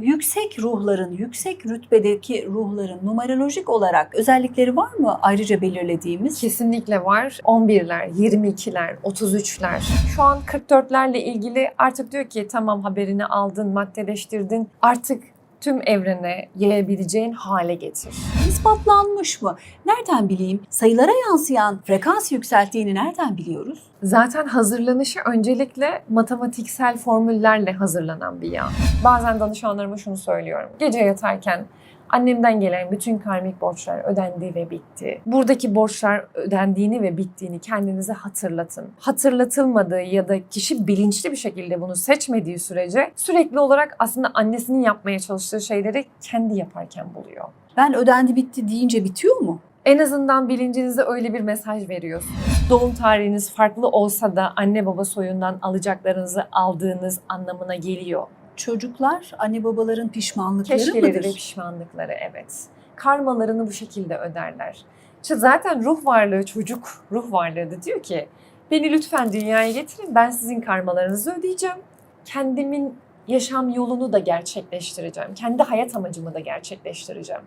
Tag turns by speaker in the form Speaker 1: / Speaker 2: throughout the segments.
Speaker 1: Yüksek ruhların, yüksek rütbedeki ruhların numerolojik olarak özellikleri var mı ayrıca belirlediğimiz?
Speaker 2: Kesinlikle var. 11'ler, 22'ler, 33'ler. Şu an 44'lerle ilgili artık diyor ki tamam haberini aldın, maddeleştirdin. Artık tüm evrene yayabileceğin hale getir.
Speaker 1: İspatlanmış mı? Nereden bileyim? Sayılara yansıyan frekans yükselttiğini nereden biliyoruz?
Speaker 2: Zaten hazırlanışı öncelikle matematiksel formüllerle hazırlanan bir yağ. Bazen danışanlarıma şunu söylüyorum. Gece yatarken annemden gelen bütün karmik borçlar ödendi ve bitti. Buradaki borçlar ödendiğini ve bittiğini kendinize hatırlatın. Hatırlatılmadığı ya da kişi bilinçli bir şekilde bunu seçmediği sürece sürekli olarak aslında annesinin yapmaya çalıştığı şeyleri kendi yaparken buluyor.
Speaker 1: Ben ödendi bitti deyince bitiyor mu?
Speaker 2: En azından bilincinize öyle bir mesaj veriyorsunuz. Doğum tarihiniz farklı olsa da anne baba soyundan alacaklarınızı aldığınız anlamına geliyor.
Speaker 1: Çocuklar anne babaların pişmanlıkları
Speaker 2: Keşkeleri
Speaker 1: mıdır?
Speaker 2: ve pişmanlıkları evet. Karmalarını bu şekilde öderler. İşte zaten ruh varlığı çocuk ruh varlığı da diyor ki beni lütfen dünyaya getirin ben sizin karmalarınızı ödeyeceğim. Kendimin yaşam yolunu da gerçekleştireceğim. Kendi hayat amacımı da gerçekleştireceğim.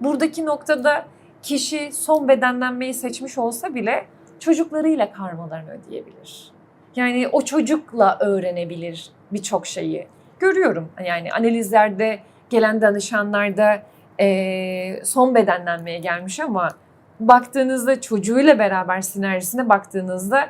Speaker 2: Buradaki noktada kişi son bedenlenmeyi seçmiş olsa bile çocuklarıyla karmalarını ödeyebilir. Yani o çocukla öğrenebilir birçok şeyi. Görüyorum yani analizlerde gelen danışanlarda eee, son bedenlenmeye gelmiş ama baktığınızda çocuğuyla beraber sinerjisine baktığınızda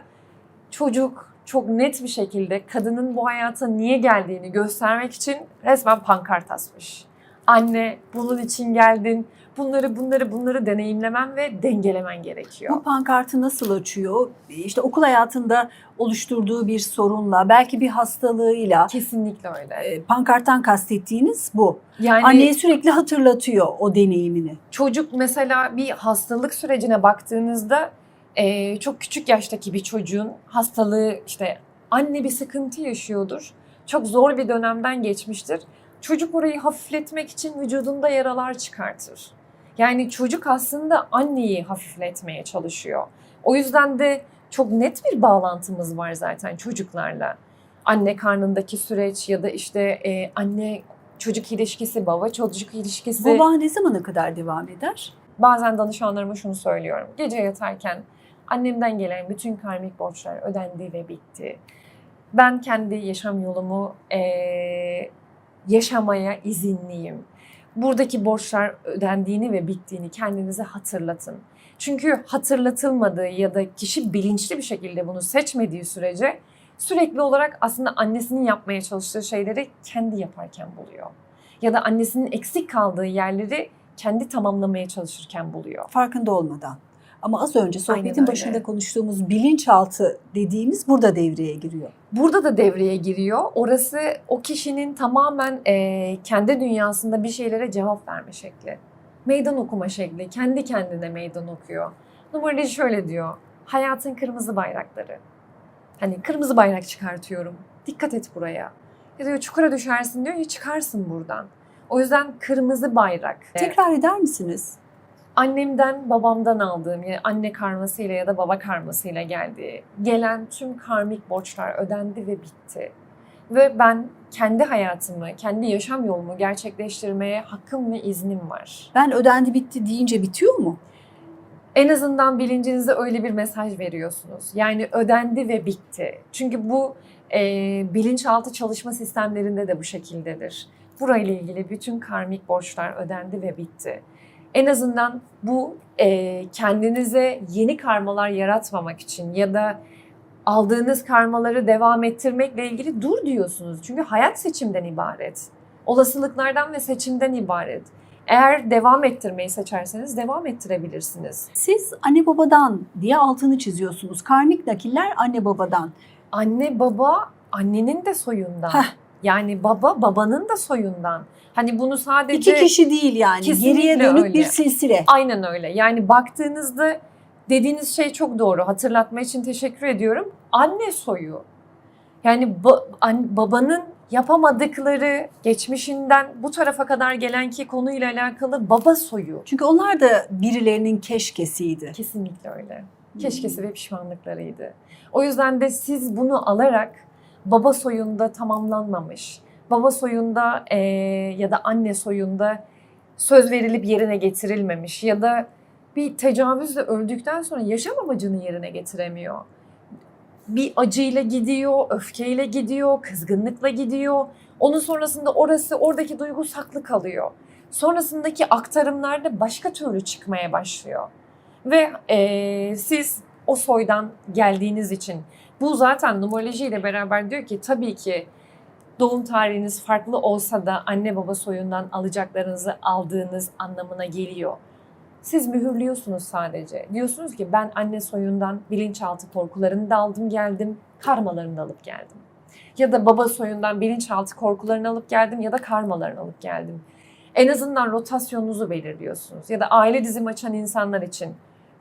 Speaker 2: çocuk çok net bir şekilde kadının bu hayata niye geldiğini göstermek için resmen pankart asmış. Anne bunun için geldin. Bunları bunları bunları deneyimlemen ve dengelemen gerekiyor.
Speaker 1: Bu pankartı nasıl açıyor? İşte okul hayatında oluşturduğu bir sorunla, belki bir hastalığıyla.
Speaker 2: Kesinlikle öyle.
Speaker 1: e, Pankarttan kastettiğiniz bu.
Speaker 2: Yani
Speaker 1: Anneye sürekli hatırlatıyor o deneyimini.
Speaker 2: çocuk mesela bir hastalık sürecine baktığınızda eee, çok küçük yaştaki bir çocuğun hastalığı işte anne bir sıkıntı yaşıyordur. Çok zor bir dönemden geçmiştir. Çocuk orayı hafifletmek için vücudunda yaralar çıkartır. Yani çocuk aslında anneyi hafifletmeye çalışıyor. O yüzden de çok net bir bağlantımız var zaten çocuklarla. Anne karnındaki süreç ya da işte eee, anne çocuk ilişkisi, baba çocuk ilişkisi.
Speaker 1: Bu bağ ne zamana kadar devam eder?
Speaker 2: Bazen danışanlarıma şunu söylüyorum. Gece yatarken annemden gelen bütün karmik borçlar ödendi ve bitti. Ben kendi yaşam yolumu eee, yaşamaya izinliyim. Buradaki borçlar ödendiğini ve bittiğini kendinize hatırlatın. Çünkü hatırlatılmadığı ya da kişi bilinçli bir şekilde bunu seçmediği sürece sürekli olarak aslında annesinin yapmaya çalıştığı şeyleri kendi yaparken buluyor. Ya da annesinin eksik kaldığı yerleri kendi tamamlamaya çalışırken buluyor.
Speaker 1: Farkında olmadan. Ama az önce sohbetin başında konuştuğumuz bilinçaltı dediğimiz burada devreye giriyor.
Speaker 2: Burada da devreye giriyor. Orası o kişinin tamamen eee, kendi dünyasında bir şeylere cevap verme şekli. Meydan okuma şekli. Kendi kendine meydan okuyor. Numaroloji şöyle diyor. Hayatın kırmızı bayrakları. Hani kırmızı bayrak çıkartıyorum. Dikkat et buraya. Ya diyor çukura düşersin diyor ya çıkarsın buradan. O yüzden kırmızı bayrak.
Speaker 1: Tekrar eder misiniz?
Speaker 2: Annemden babamdan aldığım yani anne karmasıyla ya da baba karmasıyla geldiği gelen tüm karmik borçlar ödendi ve bitti. Ve ben kendi hayatımı, kendi yaşam yolumu gerçekleştirmeye hakkım ve iznim var.
Speaker 1: Ben ödendi bitti deyince bitiyor mu?
Speaker 2: En azından bilincinize öyle bir mesaj veriyorsunuz. Yani ödendi ve bitti. Çünkü bu e, bilinçaltı çalışma sistemlerinde de bu şekildedir. Burayla ilgili bütün karmik borçlar ödendi ve bitti. En azından bu e, kendinize yeni karmalar yaratmamak için ya da aldığınız karmaları devam ettirmekle ilgili dur diyorsunuz. Çünkü hayat seçimden ibaret. Olasılıklardan ve seçimden ibaret. Eğer devam ettirmeyi seçerseniz devam ettirebilirsiniz.
Speaker 1: Siz anne babadan diye altını çiziyorsunuz. Karmik nakiller anne babadan.
Speaker 2: Anne baba annenin de soyundan.
Speaker 1: Heh.
Speaker 2: Yani baba babanın da soyundan. Hani bunu sadece
Speaker 1: İki kişi değil yani.
Speaker 2: Kesinlikle
Speaker 1: Geriye dönük
Speaker 2: öyle.
Speaker 1: bir silsile.
Speaker 2: Aynen öyle. Yani baktığınızda dediğiniz şey çok doğru. Hatırlatma için teşekkür ediyorum. Anne soyu. Yani ba- an- babanın yapamadıkları geçmişinden bu tarafa kadar gelen ki konuyla alakalı baba soyu.
Speaker 1: Çünkü onlar da birilerinin keşkesiydi.
Speaker 2: Kesinlikle öyle. Keşkesi ve pişmanlıklarıydı. O yüzden de siz bunu alarak baba soyunda tamamlanmamış, baba soyunda e, ya da anne soyunda söz verilip yerine getirilmemiş ya da bir tecavüzle öldükten sonra yaşam amacını yerine getiremiyor. Bir acıyla gidiyor, öfkeyle gidiyor, kızgınlıkla gidiyor. Onun sonrasında orası, oradaki duygu saklı kalıyor. Sonrasındaki aktarımlarda başka türlü çıkmaya başlıyor. Ve eee, siz o soydan geldiğiniz için bu zaten numerolojiyle beraber diyor ki tabii ki doğum tarihiniz farklı olsa da anne baba soyundan alacaklarınızı aldığınız anlamına geliyor. Siz mühürlüyorsunuz sadece. Diyorsunuz ki ben anne soyundan bilinçaltı korkularını da aldım geldim, karmalarını da alıp geldim. Ya da baba soyundan bilinçaltı korkularını alıp geldim ya da karmalarını alıp geldim. En azından rotasyonunuzu belirliyorsunuz. Ya da aile dizim açan insanlar için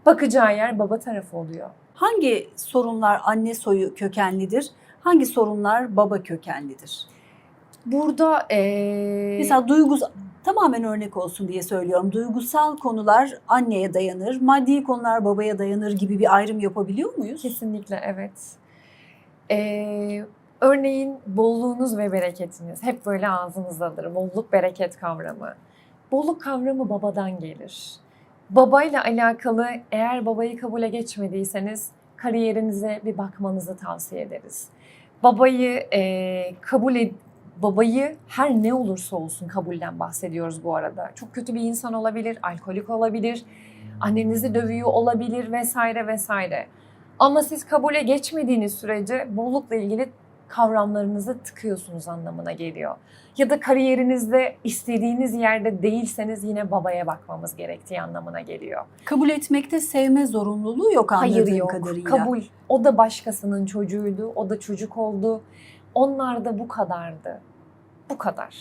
Speaker 2: bakacağı yer baba tarafı oluyor.
Speaker 1: Hangi sorunlar anne soyu kökenlidir? Hangi sorunlar baba kökenlidir?
Speaker 2: Burada eee
Speaker 1: Mesela duygusal tamamen örnek olsun diye söylüyorum. Duygusal konular anneye dayanır, maddi konular babaya dayanır gibi bir ayrım yapabiliyor muyuz?
Speaker 2: Kesinlikle evet. Ee, örneğin bolluğunuz ve bereketiniz hep böyle ağzınızdadır. Bolluk bereket kavramı. Bolluk kavramı babadan gelir. Babayla alakalı eğer babayı kabule geçmediyseniz kariyerinize bir bakmanızı tavsiye ederiz. Babayı e, kabul ed babayı her ne olursa olsun kabulden bahsediyoruz bu arada. Çok kötü bir insan olabilir, alkolik olabilir, annenizi dövüyor olabilir vesaire vesaire. Ama siz kabule geçmediğiniz sürece bollukla ilgili kavramlarınızı tıkıyorsunuz anlamına geliyor. Ya da kariyerinizde istediğiniz yerde değilseniz yine babaya bakmamız gerektiği anlamına geliyor.
Speaker 1: Kabul etmekte sevme zorunluluğu yok anladığım
Speaker 2: Hayır yok.
Speaker 1: kadarıyla.
Speaker 2: Kabul. O da başkasının çocuğuydu. O da çocuk oldu. Onlar da bu kadardı. Bu kadar.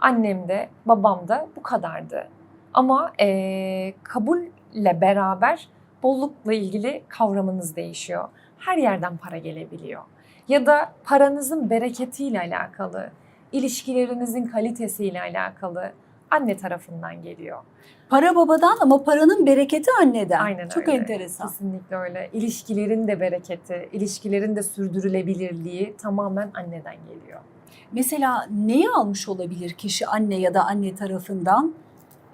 Speaker 2: Annem de babam da bu kadardı. Ama eee kabulle beraber bollukla ilgili kavramınız değişiyor. Her yerden para gelebiliyor. Ya da paranızın bereketiyle alakalı, ilişkilerinizin kalitesiyle alakalı anne tarafından geliyor.
Speaker 1: Para babadan ama paranın bereketi anneden.
Speaker 2: Aynen
Speaker 1: Çok
Speaker 2: öyle.
Speaker 1: enteresan.
Speaker 2: Kesinlikle öyle. İlişkilerin de bereketi, ilişkilerin de sürdürülebilirliği tamamen anneden geliyor.
Speaker 1: Mesela neyi almış olabilir kişi anne ya da anne tarafından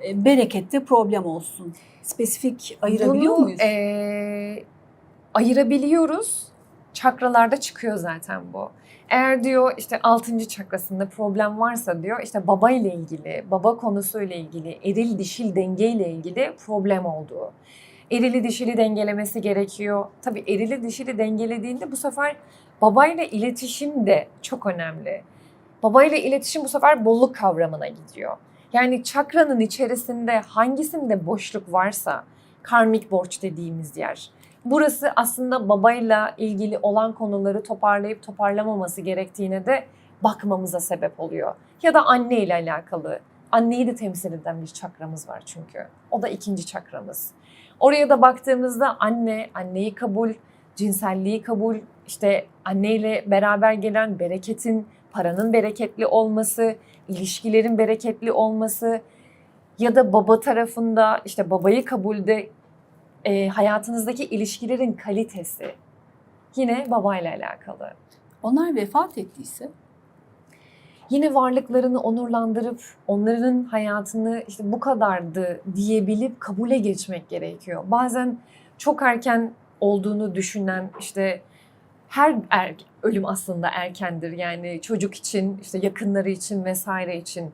Speaker 1: e, berekette problem olsun? Spesifik ayırabiliyor
Speaker 2: Bunu,
Speaker 1: muyuz?
Speaker 2: eee, ayırabiliyoruz. Çakralarda çıkıyor zaten bu. Eğer diyor işte 6. çakrasında problem varsa diyor işte baba ile ilgili, baba konusuyla ilgili, eril dişil denge ile ilgili problem olduğu. Erili dişili dengelemesi gerekiyor. Tabii erili dişili dengelediğinde bu sefer babayla iletişim de çok önemli. Babayla iletişim bu sefer bolluk kavramına gidiyor. Yani çakranın içerisinde hangisinde boşluk varsa karmik borç dediğimiz yer. Burası aslında babayla ilgili olan konuları toparlayıp toparlamaması gerektiğine de bakmamıza sebep oluyor. Ya da anne ile alakalı. Anneyi de temsil eden bir çakramız var çünkü. O da ikinci çakramız. Oraya da baktığımızda anne, anneyi kabul, cinselliği kabul, işte anneyle beraber gelen bereketin, paranın bereketli olması, ilişkilerin bereketli olması ya da baba tarafında işte babayı kabulde e, hayatınızdaki ilişkilerin kalitesi yine babayla alakalı.
Speaker 1: Onlar vefat ettiyse
Speaker 2: Yine varlıklarını onurlandırıp onların hayatını işte bu kadardı diyebilip kabule geçmek gerekiyor. Bazen çok erken olduğunu düşünen işte her er, ölüm aslında erkendir. Yani çocuk için, işte yakınları için vesaire için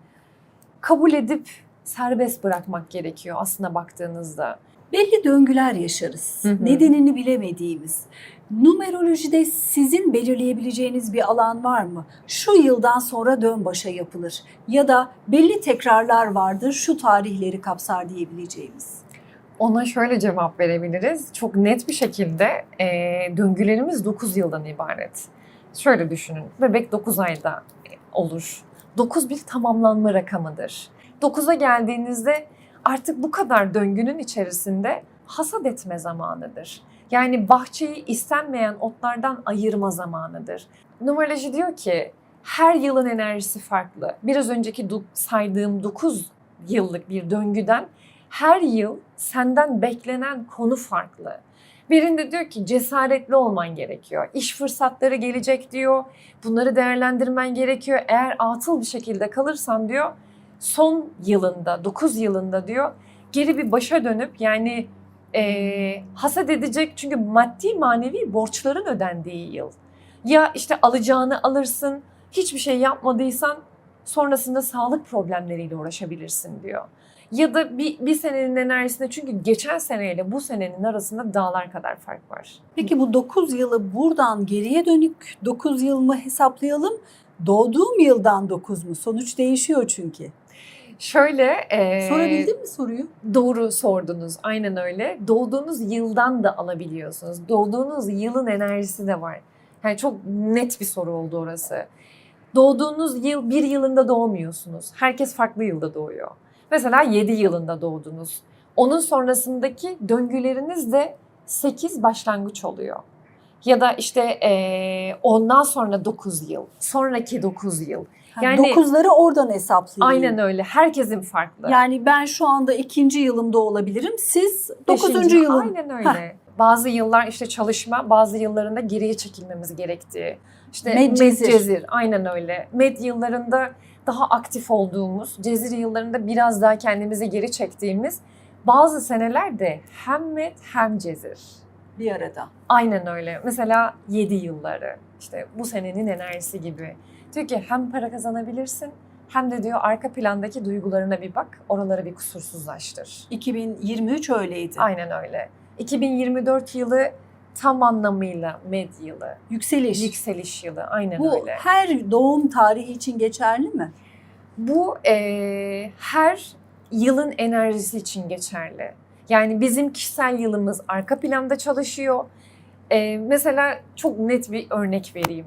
Speaker 2: kabul edip serbest bırakmak gerekiyor aslında baktığınızda.
Speaker 1: Belli döngüler yaşarız.
Speaker 2: Hı hı.
Speaker 1: Nedenini bilemediğimiz. Numerolojide sizin belirleyebileceğiniz bir alan var mı? Şu yıldan sonra dön başa yapılır ya da belli tekrarlar vardır şu tarihleri kapsar diyebileceğimiz.
Speaker 2: Ona şöyle cevap verebiliriz. Çok net bir şekilde e, döngülerimiz 9 yıldan ibaret. Şöyle düşünün. Bebek 9 ayda olur. 9 bir tamamlanma rakamıdır. 9'a geldiğinizde artık bu kadar döngünün içerisinde hasat etme zamanıdır. Yani bahçeyi istenmeyen otlardan ayırma zamanıdır. Numeroloji diyor ki her yılın enerjisi farklı. Biraz önceki saydığım 9 yıllık bir döngüden her yıl senden beklenen konu farklı. Birinde diyor ki cesaretli olman gerekiyor. İş fırsatları gelecek diyor. Bunları değerlendirmen gerekiyor. Eğer atıl bir şekilde kalırsan diyor son yılında, 9 yılında diyor geri bir başa dönüp yani eee hasat edecek çünkü maddi manevi borçların ödendiği yıl. Ya işte alacağını alırsın, hiçbir şey yapmadıysan sonrasında sağlık problemleriyle uğraşabilirsin diyor. Ya da bir, bir senenin enerjisinde çünkü geçen seneyle bu senenin arasında dağlar kadar fark var.
Speaker 1: Peki bu 9 yılı buradan geriye dönük 9 yıl mı hesaplayalım? Doğduğum yıldan 9 mu? Sonuç değişiyor çünkü.
Speaker 2: Şöyle e,
Speaker 1: Sorabildin mi soruyu?
Speaker 2: doğru sordunuz aynen öyle. Doğduğunuz yıldan da alabiliyorsunuz. Doğduğunuz yılın enerjisi de var. Yani çok net bir soru oldu orası. Doğduğunuz yıl bir yılında doğmuyorsunuz. Herkes farklı yılda doğuyor. Mesela 7 yılında doğdunuz. Onun sonrasındaki döngüleriniz de 8 başlangıç oluyor. Ya da işte eee, ondan sonra 9 yıl, sonraki 9 yıl.
Speaker 1: Yani 9'ları oradan hesaplayayım.
Speaker 2: Aynen öyle. Herkesin farklı.
Speaker 1: Yani ben şu anda ikinci yılımda olabilirim. Siz 9.
Speaker 2: Beşinci-
Speaker 1: yılın.
Speaker 2: Aynen öyle. Bazı yıllar işte çalışma, bazı yıllarında geriye çekilmemiz gerektiği. İşte
Speaker 1: Medcezir.
Speaker 2: medcezir. Aynen öyle. Med yıllarında daha aktif olduğumuz, cezir yıllarında biraz daha kendimizi geri çektiğimiz bazı senelerde hem med hem cezir.
Speaker 1: Bir arada.
Speaker 2: Aynen öyle. Mesela 7 yılları. işte bu senenin enerjisi gibi. Diyor ki hem para kazanabilirsin hem de diyor arka plandaki duygularına bir bak, oraları bir kusursuzlaştır.
Speaker 1: 2023 öyleydi.
Speaker 2: Aynen öyle. 2024 yılı tam anlamıyla med yılı.
Speaker 1: Yükseliş.
Speaker 2: Yükseliş yılı. Aynen
Speaker 1: Bu
Speaker 2: öyle.
Speaker 1: her doğum tarihi için geçerli mi?
Speaker 2: Bu eee, her yılın enerjisi için geçerli. Yani bizim kişisel yılımız arka planda çalışıyor. Eee, mesela çok net bir örnek vereyim.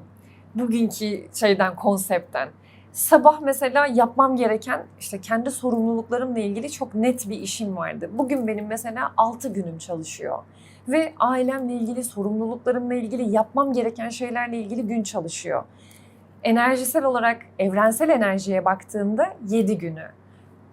Speaker 2: Bugünkü şeyden, konseptten. Sabah mesela yapmam gereken işte kendi sorumluluklarımla ilgili çok net bir işim vardı. Bugün benim mesela 6 günüm çalışıyor. Ve ailemle ilgili, sorumluluklarımla ilgili, yapmam gereken şeylerle ilgili gün çalışıyor enerjisel olarak evrensel enerjiye baktığında 7 günü.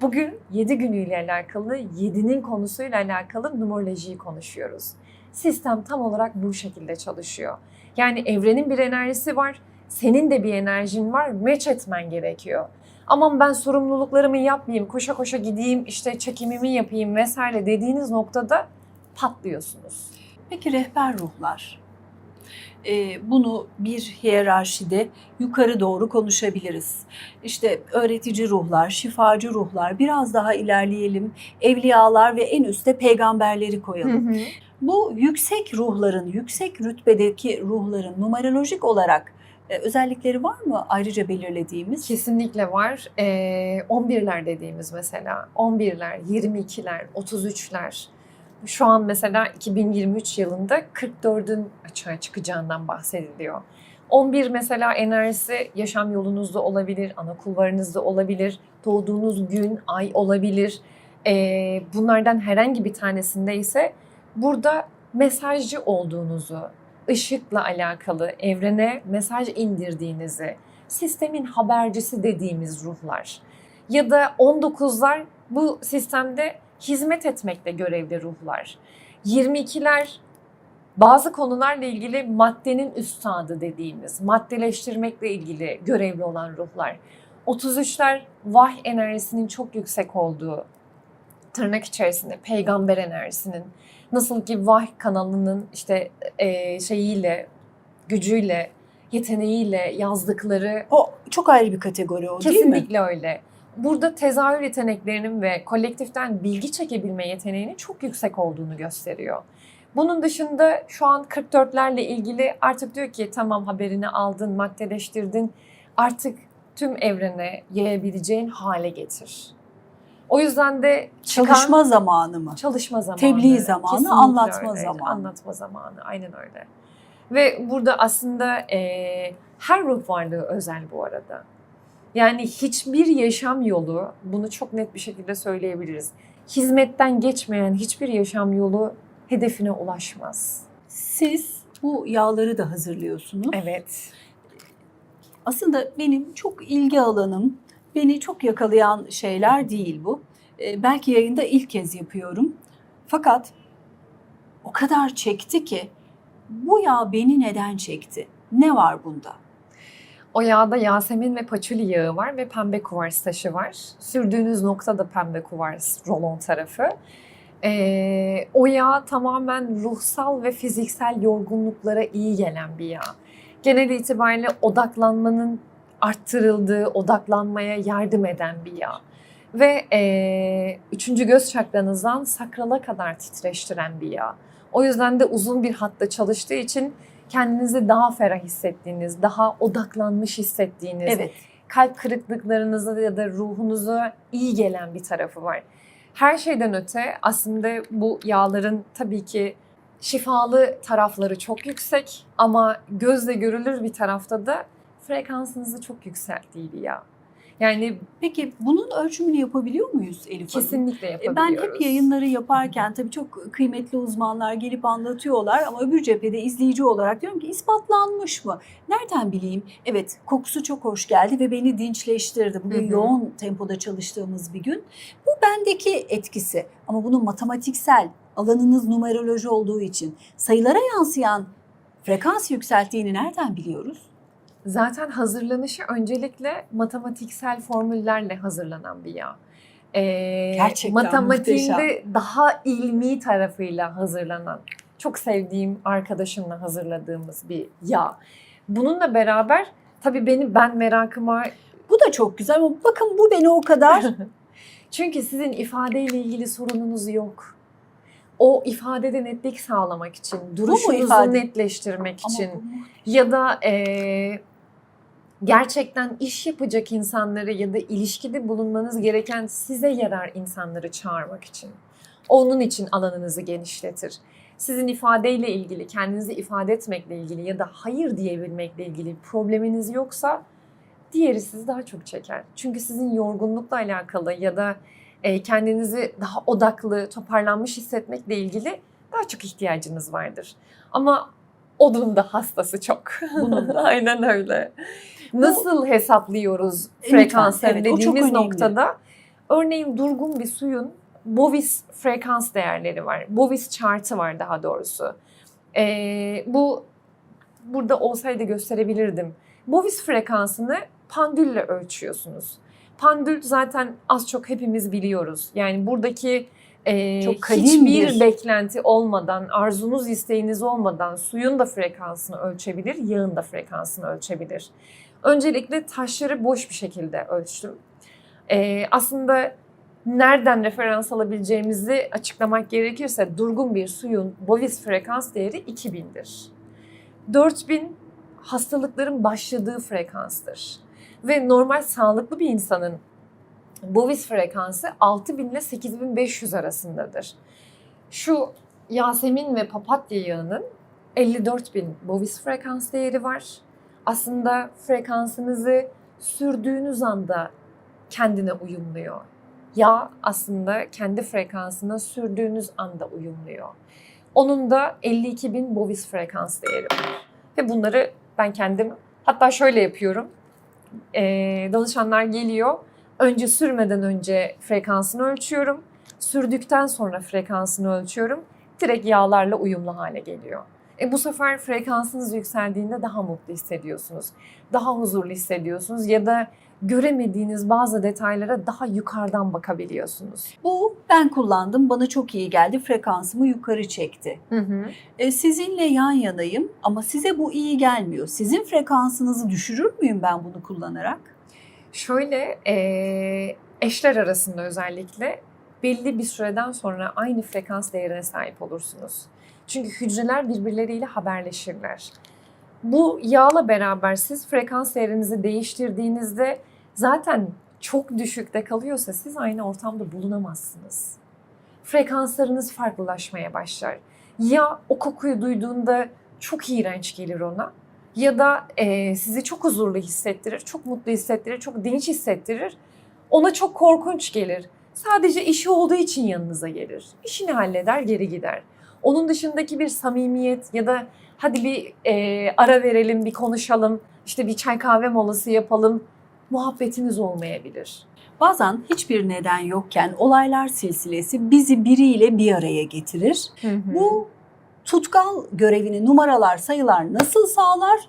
Speaker 2: Bugün 7 günüyle alakalı, 7'nin konusuyla alakalı numerolojiyi konuşuyoruz. Sistem tam olarak bu şekilde çalışıyor. Yani evrenin bir enerjisi var, senin de bir enerjin var, meç etmen gerekiyor. Aman ben sorumluluklarımı yapmayayım, koşa koşa gideyim, işte çekimimi yapayım vesaire dediğiniz noktada patlıyorsunuz.
Speaker 1: Peki rehber ruhlar. Ee, bunu bir hiyerarşide yukarı doğru konuşabiliriz. İşte öğretici ruhlar, şifacı ruhlar, biraz daha ilerleyelim. Evliyalar ve en üste peygamberleri koyalım. Bu yüksek ruhların, yüksek rütbedeki ruhların numerolojik olarak e, özellikleri var mı ayrıca belirlediğimiz?
Speaker 2: Kesinlikle var. Ee, 11'ler dediğimiz mesela. 11'ler, 22'ler, 33'ler. Şu an mesela 2023 yılında 44'ün açığa çıkacağından bahsediliyor. 11 mesela enerjisi yaşam yolunuzda olabilir, ana kulvarınızda olabilir, doğduğunuz gün, ay olabilir. Ee, bunlardan herhangi bir tanesinde ise burada mesajcı olduğunuzu, ışıkla alakalı evrene mesaj indirdiğinizi, sistemin habercisi dediğimiz ruhlar ya da 19'lar bu sistemde hizmet etmekle görevli ruhlar. 22'ler bazı konularla ilgili maddenin üstadı dediğimiz, maddeleştirmekle ilgili görevli olan ruhlar. 33'ler vahy enerjisinin çok yüksek olduğu, tırnak içerisinde peygamber enerjisinin, nasıl ki vahy kanalının işte e, şeyiyle, gücüyle, yeteneğiyle yazdıkları
Speaker 1: O çok ayrı bir kategori o değil mi?
Speaker 2: Kesinlikle öyle. Burada tezahür yeteneklerinin ve kolektiften bilgi çekebilme yeteneğinin çok yüksek olduğunu gösteriyor. Bunun dışında şu an 44'lerle ilgili artık diyor ki tamam haberini aldın, maddeleştirdin. Artık tüm evrene yayabileceğin hale getir. O yüzden de çıkan-
Speaker 1: Çalışma zamanı mı?
Speaker 2: çalışma zamanı.
Speaker 1: Tebliğ zamanı,
Speaker 2: Kesinlikle
Speaker 1: anlatma
Speaker 2: öyle.
Speaker 1: zamanı.
Speaker 2: Anlatma zamanı, aynen öyle. Ve burada aslında eee, her ruh varlığı özel bu arada. Yani hiçbir yaşam yolu, bunu çok net bir şekilde söyleyebiliriz. Hizmetten geçmeyen hiçbir yaşam yolu hedefine ulaşmaz.
Speaker 1: Siz bu yağları da hazırlıyorsunuz.
Speaker 2: Evet.
Speaker 1: Aslında benim çok ilgi alanım, beni çok yakalayan şeyler değil bu. Ee, belki yayında ilk kez yapıyorum. Fakat o kadar çekti ki bu yağ beni neden çekti? Ne var bunda?
Speaker 2: O yağda Yasemin ve paçuli yağı var ve pembe kuvars taşı var. Sürdüğünüz nokta da pembe kuvars rolon tarafı. Ee, o yağ tamamen ruhsal ve fiziksel yorgunluklara iyi gelen bir yağ. Genel itibariyle odaklanmanın arttırıldığı, odaklanmaya yardım eden bir yağ. Ve ee, üçüncü göz çakranızdan sakrala kadar titreştiren bir yağ. O yüzden de uzun bir hatta çalıştığı için kendinizi daha ferah hissettiğiniz, daha odaklanmış hissettiğiniz,
Speaker 1: Evet.
Speaker 2: kalp kırıklıklarınıza ya da ruhunuza iyi gelen bir tarafı var. Her şeyden öte aslında bu yağların tabii ki şifalı tarafları çok yüksek ama gözle görülür bir tarafta da frekansınızı çok yükselttiği bir yağ. Yani
Speaker 1: Peki bunun ölçümünü yapabiliyor muyuz Elif Hanım?
Speaker 2: kesinlikle
Speaker 1: E,
Speaker 2: yapabiliyoruz.
Speaker 1: Ben hep yayınları yaparken tabii çok kıymetli uzmanlar gelip anlatıyorlar ama öbür cephede izleyici olarak diyorum ki ispatlanmış mı? Nereden bileyim? Evet kokusu çok hoş geldi ve beni dinçleştirdi. Bugün
Speaker 2: Hı hı.
Speaker 1: yoğun tempoda çalıştığımız bir gün. Bu bendeki etkisi ama bunun matematiksel alanınız numeroloji olduğu için sayılara yansıyan frekans yükselttiğini nereden biliyoruz?
Speaker 2: Zaten hazırlanışı öncelikle matematiksel formüllerle hazırlanan bir yağ. Ee,
Speaker 1: Gerçekten
Speaker 2: matematiğinde daha ilmi tarafıyla hazırlanan, çok sevdiğim arkadaşımla hazırladığımız bir yağ. Bununla beraber tabii benim ben merakıma
Speaker 1: Bu da çok güzel ama bakın bu beni o kadar
Speaker 2: çünkü sizin ifadeyle ilgili sorununuz yok. O ifadede netlik sağlamak için, duruşunuzu
Speaker 1: ifade?
Speaker 2: netleştirmek
Speaker 1: ama
Speaker 2: için
Speaker 1: bu
Speaker 2: ya da eee, gerçekten iş yapacak insanları ya da ilişkide bulunmanız gereken size yarar insanları çağırmak için. Onun için alanınızı genişletir. Sizin ifadeyle ilgili, kendinizi ifade etmekle ilgili ya da hayır diyebilmekle ilgili probleminiz yoksa diğeri sizi daha çok çeker. Çünkü sizin yorgunlukla alakalı ya da e, kendinizi daha odaklı, toparlanmış hissetmekle ilgili daha çok ihtiyacınız vardır. Ama onun da hastası çok.
Speaker 1: Bunun da.
Speaker 2: Aynen öyle. Nasıl hesaplıyoruz
Speaker 1: E,
Speaker 2: frekansları
Speaker 1: lütfen, evet,
Speaker 2: dediğimiz noktada örneğin durgun bir suyun Bovis frekans değerleri var. Bovis chartı var daha doğrusu. Ee, bu burada olsaydı gösterebilirdim. Bovis frekansını pandülle ölçüyorsunuz. Pandül zaten az çok hepimiz biliyoruz. Yani buradaki e,
Speaker 1: Çok
Speaker 2: hiçbir
Speaker 1: bir-
Speaker 2: beklenti olmadan, arzunuz, isteğiniz olmadan suyun da frekansını ölçebilir, yağın da frekansını ölçebilir. Öncelikle taşları boş bir şekilde ölçtüm. E, aslında nereden referans alabileceğimizi açıklamak gerekirse durgun bir suyun Bovis frekans değeri 2000'dir. 4000 hastalıkların başladığı frekanstır. Ve normal sağlıklı bir insanın Bovis frekansı 6000 ile 8500 arasındadır. Şu Yasemin ve papatya yağının 54.000 Bovis frekans değeri var. Aslında frekansınızı sürdüğünüz anda kendine uyumluyor. Yağ aslında kendi frekansına sürdüğünüz anda uyumluyor. Onun da 52.000 Bovis frekans değeri var. Ve bunları ben kendim hatta şöyle yapıyorum. Ee, danışanlar geliyor. Önce sürmeden önce frekansını ölçüyorum. Sürdükten sonra frekansını ölçüyorum. Direkt yağlarla uyumlu hale geliyor. E bu sefer frekansınız yükseldiğinde daha mutlu hissediyorsunuz. Daha huzurlu hissediyorsunuz ya da göremediğiniz bazı detaylara daha yukarıdan bakabiliyorsunuz.
Speaker 1: Bu ben kullandım. Bana çok iyi geldi. Frekansımı yukarı çekti.
Speaker 2: Hı hı.
Speaker 1: E, sizinle yan yanayım ama size bu iyi gelmiyor. Sizin frekansınızı düşürür müyüm ben bunu kullanarak?
Speaker 2: Şöyle eee, eşler arasında özellikle belli bir süreden sonra aynı frekans değerine sahip olursunuz. Çünkü hücreler birbirleriyle haberleşirler. Bu yağla beraber siz frekans değerinizi değiştirdiğinizde zaten çok düşükte kalıyorsa siz aynı ortamda bulunamazsınız. Frekanslarınız farklılaşmaya başlar. Ya o kokuyu duyduğunda çok iğrenç gelir ona ya da e, sizi çok huzurlu hissettirir, çok mutlu hissettirir, çok dinç hissettirir. Ona çok korkunç gelir. Sadece işi olduğu için yanınıza gelir. İşini halleder, geri gider. Onun dışındaki bir samimiyet ya da hadi bir e, ara verelim, bir konuşalım, işte bir çay kahve molası yapalım muhabbetiniz olmayabilir.
Speaker 1: Bazen hiçbir neden yokken olaylar silsilesi bizi biriyle bir araya getirir. Bu tutkal görevini numaralar, sayılar nasıl sağlar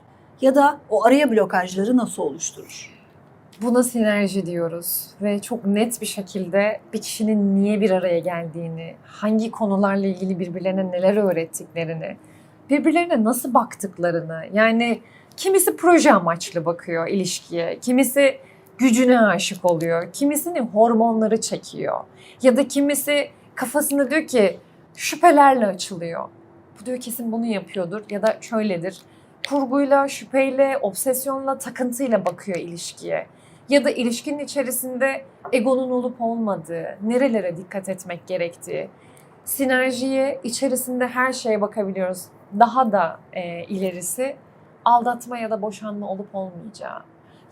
Speaker 1: ya da o araya blokajları nasıl oluşturur?
Speaker 2: Buna sinerji diyoruz ve çok net bir şekilde bir kişinin niye bir araya geldiğini, hangi konularla ilgili birbirlerine neler öğrettiklerini, birbirlerine nasıl baktıklarını, yani kimisi proje amaçlı bakıyor ilişkiye, kimisi gücüne aşık oluyor, kimisinin hormonları çekiyor ya da kimisi kafasında diyor ki şüphelerle açılıyor. Bu diyor kesin bunu yapıyordur ya da şöyledir. Kurguyla, şüpheyle, obsesyonla, takıntıyla bakıyor ilişkiye ya da ilişkinin içerisinde egonun olup olmadığı, nerelere dikkat etmek gerektiği, sinerjiye içerisinde her şeye bakabiliyoruz. Daha da e, ilerisi aldatma ya da boşanma olup olmayacağı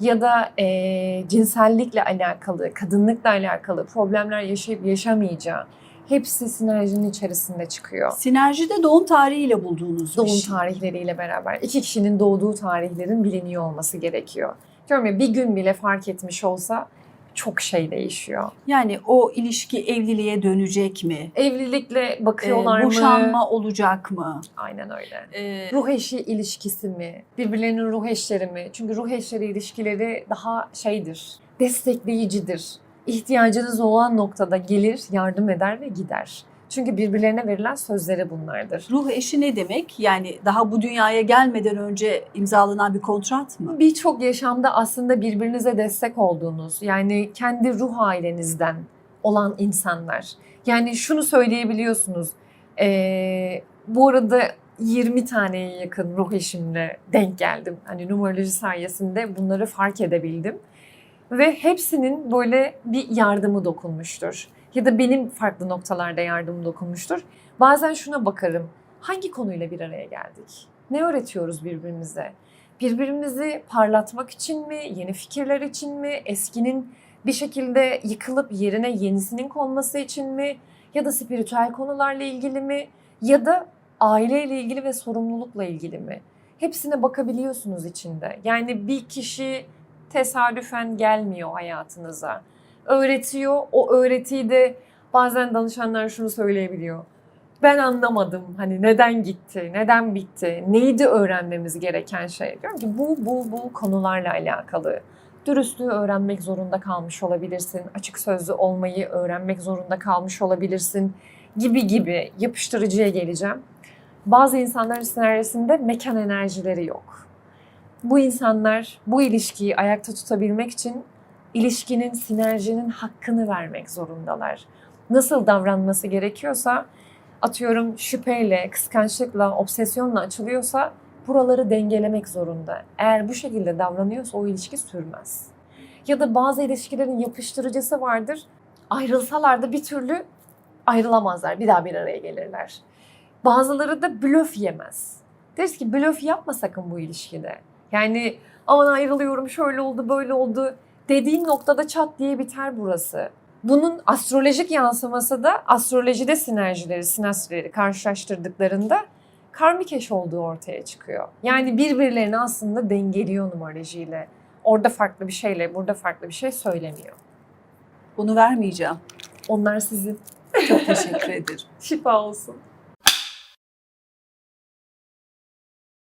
Speaker 2: ya da e, cinsellikle alakalı, kadınlıkla alakalı problemler yaşayıp yaşamayacağı hepsi sinerjinin içerisinde çıkıyor.
Speaker 1: Sinerjide doğum tarihiyle bulduğunuz
Speaker 2: Doğum
Speaker 1: şey.
Speaker 2: tarihleriyle beraber iki kişinin doğduğu tarihlerin biliniyor olması gerekiyor. Diyorum ya bir gün bile fark etmiş olsa çok şey değişiyor.
Speaker 1: Yani o ilişki evliliğe dönecek mi?
Speaker 2: Evlilikle
Speaker 1: Ee,
Speaker 2: bakıyorlar mı?
Speaker 1: boşanma olacak mı?
Speaker 2: Aynen öyle.
Speaker 1: Ee,
Speaker 2: Ruh eşi ilişkisi mi? Birbirlerinin ruh eşleri mi? Çünkü ruh eşleri ilişkileri daha şeydir, destekleyicidir. İhtiyacınız olan noktada gelir, yardım eder ve gider. Çünkü birbirlerine verilen sözleri bunlardır.
Speaker 1: ruh eşi ne demek? Yani daha bu dünyaya gelmeden önce imzalanan bir kontrat mı?
Speaker 2: Birçok yaşamda aslında birbirinize destek olduğunuz, yani kendi ruh ailenizden olan insanlar. Yani şunu söyleyebiliyorsunuz, ee, bu arada 20 taneye yakın ruh eşimle denk geldim. Hani numeroloji sayesinde bunları fark edebildim. Ve hepsinin böyle bir yardımı dokunmuştur. Ya da benim farklı noktalarda yardımım dokunmuştur. Bazen şuna bakarım. Hangi konuyla bir araya geldik? Ne öğretiyoruz birbirimize? Birbirimizi parlatmak için mi? Yeni fikirler için mi? Eskinin bir şekilde yıkılıp yerine yenisinin konması için mi? Ya da spiritüel konularla ilgili mi? Ya da aileyle ilgili ve sorumlulukla ilgili mi? Hepsine bakabiliyorsunuz içinde. Yani bir kişi tesadüfen gelmiyor hayatınıza. Öğretiyor. O öğretiyi de bazen danışanlar şunu söyleyebiliyor. Ben anlamadım hani neden gitti, neden bitti, neydi öğrenmemiz gereken şey. Diyorum ki bu, bu, bu konularla alakalı. Dürüstlüğü öğrenmek zorunda kalmış olabilirsin. Açık sözlü olmayı öğrenmek zorunda kalmış olabilirsin. Gibi gibi yapıştırıcıya geleceğim. Bazı insanların senaryosunda mekan enerjileri yok. Bu insanlar bu ilişkiyi ayakta tutabilmek için ilişkinin, sinerjinin hakkını vermek zorundalar. Nasıl davranması gerekiyorsa atıyorum şüpheyle, kıskançlıkla, obsesyonla açılıyorsa buraları dengelemek zorunda. Eğer bu şekilde davranıyorsa o ilişki sürmez. Ya da bazı ilişkilerin yapıştırıcısı vardır. Ayrılsalar da bir türlü ayrılamazlar. Bir daha bir araya gelirler. Bazıları da blöf yemez. Deriz ki blöf yapma sakın bu ilişkide. Yani aman ayrılıyorum şöyle oldu böyle oldu dediğin noktada çat diye biter burası. Bunun astrolojik yansıması da astrolojide sinerjileri, sinastrileri karşılaştırdıklarında karmik eş olduğu ortaya çıkıyor. Yani birbirlerini aslında dengeliyor numarolojiyle. Orada farklı bir şeyle, burada farklı bir şey söylemiyor.
Speaker 1: Bunu vermeyeceğim.
Speaker 2: Onlar sizin
Speaker 1: Çok teşekkür ederim.
Speaker 2: şifa olsun.